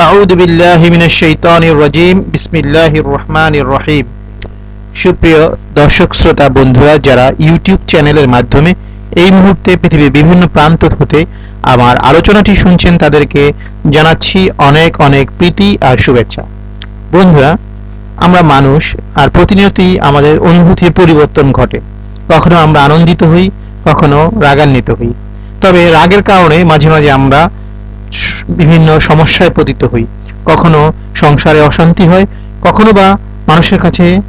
আউযু বিল্লাহি মিনাশ শাইতানির রাজিম, বিসমিল্লাহির রহমানির রহিম। সুপ্রিয় দর্শক, শ্রোতা, বন্ধুরা, যারা ইউটিউব চ্যানেলের মাধ্যমে এই মুহূর্তে পৃথিবীর বিভিন্ন প্রান্ত হতে আমার আলোচনাটি শুনছেন, তাদেরকে জানাচ্ছি অনেক অনেক প্রীতি আর শুভেচ্ছা। বন্ধুরা, আমরা মানুষ আর প্রতিনিয়তই আমাদের অনুভূতির পরিবর্তন ঘটে। কখনো আমরা আনন্দিত হই, কখনো রাগান্বিত হই। তবে রাগের কারণে মাঝে মাঝে আমরা বিভিন্ন সমস্যায় পতিত হই। কখনো সংসারে অশান্তি হয়, কখনো বা মানুষের কাছে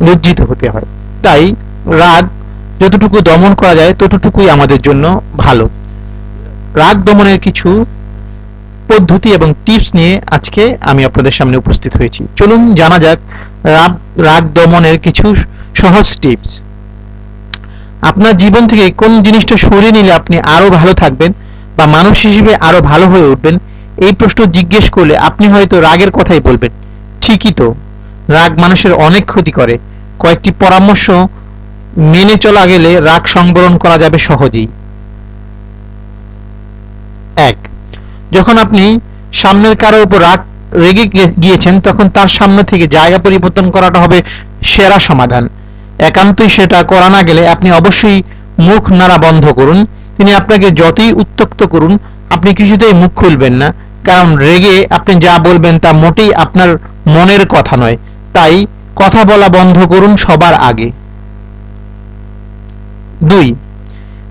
লজ্জিত হতে হয়। তাই রাগ যতটুকু দমন করা যায়, ততটুকুই আমাদের জন্য ভালো। রাগ দমনের কিছু পদ্ধতি এবং টিপস নিয়ে আজকে আমি আপনাদের সামনে উপস্থিত হয়েছি। চলুন জানা যাক রাগ রাগ দমনের কিছু সহজ টিপস। আপনার জীবন থেকে কোন জিনিসটা সরিয়ে নিলে আপনি আরও ভালো থাকবেন? বা মানুষ হিসেবে আরও ভালো হয়ে উঠবেন, এই প্রশ্ন জিজ্ঞেস করলে আপনি হয়তো রাগের কথাই বলবেন। ঠিকই তো, রাগ মানুষের অনেক ক্ষতি করে। কয়েকটি পরামর্শ মেনে চলা গেলে রাগ সংবরণ করা যাবে সহজেই। এক, যখন আপনি সামনের কারোর উপর রাগ রেগে গিয়েছেন, তখন তার সামনে থেকে জায়গা পরিবর্তন করাটা হবে সেরা সমাধান। একান্তই সেটা করা না গেলে আপনি অবশ্যই মুখ নাড়া বন্ধ করুন। তিনি আপনাকে যতই উত্তক্ত করুন, আপনি কিছুতেই মুখ খুলবেন না। কারণ রেগে আপনি যা বলবেন তা মোটেই আপনার মনের কথা নয়। তাই কথা বলা বন্ধ করুন সবার আগে। দুই,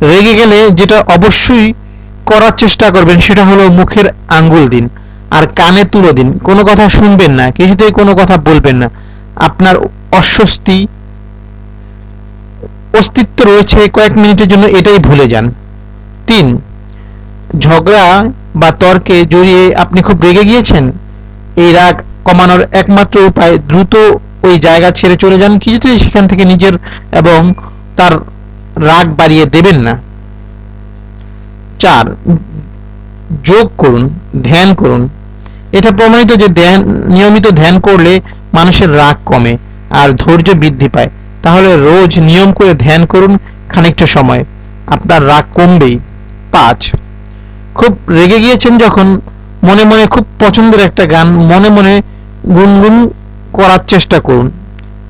রেগে গেলে যেটা অবশ্যই করার চেষ্টা করবেন সেটা হলো মুখের আঙ্গুল দিন আর কানে তুলো দিন। কোনো কথা শুনবেন না, কিছুতেই কোনো কথা বলবেন না। আপনার অস্বস্তি, অস্তিত্ব রয়েছে কয়েক মিনিটের জন্য এটাই ভুলে যান। তিন, ঝগড়া বা তর্কে জড়িয়ে আপনি খুব রেগে গিয়েছেন? এই রাগ কমানোর একমাত্র উপায় দ্রুত ওই জায়গা ছেড়ে চলে যান কিছুতেই সেখান থেকে নিজের এবং তার রাগ বাড়িয়ে দেবেন না। চার, যোগ করুন, ধ্যান করুন। এটা প্রমাণিত যে ধ্যান, নিয়মিত ধ্যান করলে মানুষের রাগ কমে আর ধৈর্য বৃদ্ধি পায়। তাহলে রোজ নিয়ম করে ধ্যান করুন খানিকটা সময়। আপনার রাগ কমবেই। পাঁচ। খুব রেগে গিয়েছেন যখন মনে মনে খুব পছন্দের একটা গান মনে মনে গুনগুন করার চেষ্টা করুন।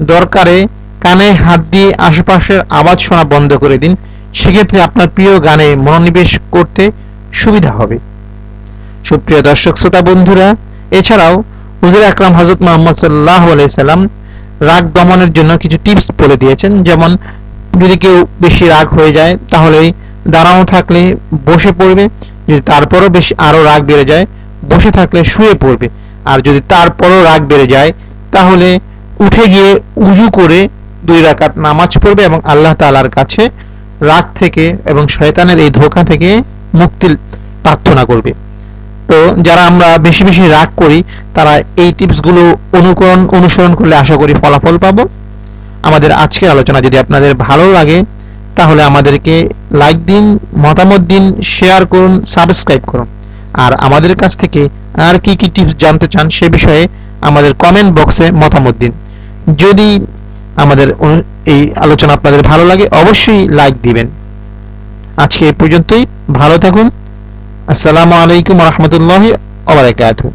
দরকারে কানে হাত দিয়ে আশেপাশের আওয়াজ শোনা বন্ধ করে দিন। সেক্ষেত্রে আপনার প্রিয় গানে মনোনিবেশ করতে সুবিধা হবে। সুপ্রিয় দর্শক, শ্রোতা বন্ধুরা, এছাড়াও হুজুর আকরাম হজরত মোহাম্মদ সাল্লাহ সাল্লাম রাগ দমনের জন্য কিছু টিপস বলে দিয়েছেন। যেমন, যদি কেউ বেশি রাগ হয়ে যায়, তাহলে দাঁড়ানো থাকলে বসে পড়বে, যদি তারপরও বেশি আরও রাগ বেড়ে যায়, বসে থাকলে শুয়ে পড়বে। আর যদি তারপরও রাগ বেড়ে যায়, তাহলে উঠে গিয়ে উজু করে দুই রাকাত নামাজ পড়বে এবং আল্লাহ তাআলার কাছে রাগ থেকে এবং শয়তানের এই ধোঁকা থেকে মুক্তি প্রার্থনা করবে। তো যারা আমরা বেশি বেশি রাগ করি, তারা এই টিপসগুলো অনুকরণ, অনুসরণ করলে আশা করি ফলাফল পাবো। আমাদের আজকের আলোচনা যদি আপনাদের ভালো লাগে তাহলে আমাদেরকে লাইক দিন, মতামত দিন শেয়ার করুন সাবস্ক্রাইব করুন। আর আমাদের কাছ থেকে আর কি কি টিপস জানতে চান সে বিষয়ে আমাদের কমেন্ট বক্সে মতামত দিন। যদি আমাদের এই আলোচনা আপনাদের ভালো লাগে, অবশ্যই লাইক দিবেন। আজকে এই পর্যন্তই, ভালো থাকুন। আসসালামু আলাইকুম রহমতুল্লাহ ওবরাকাতুহ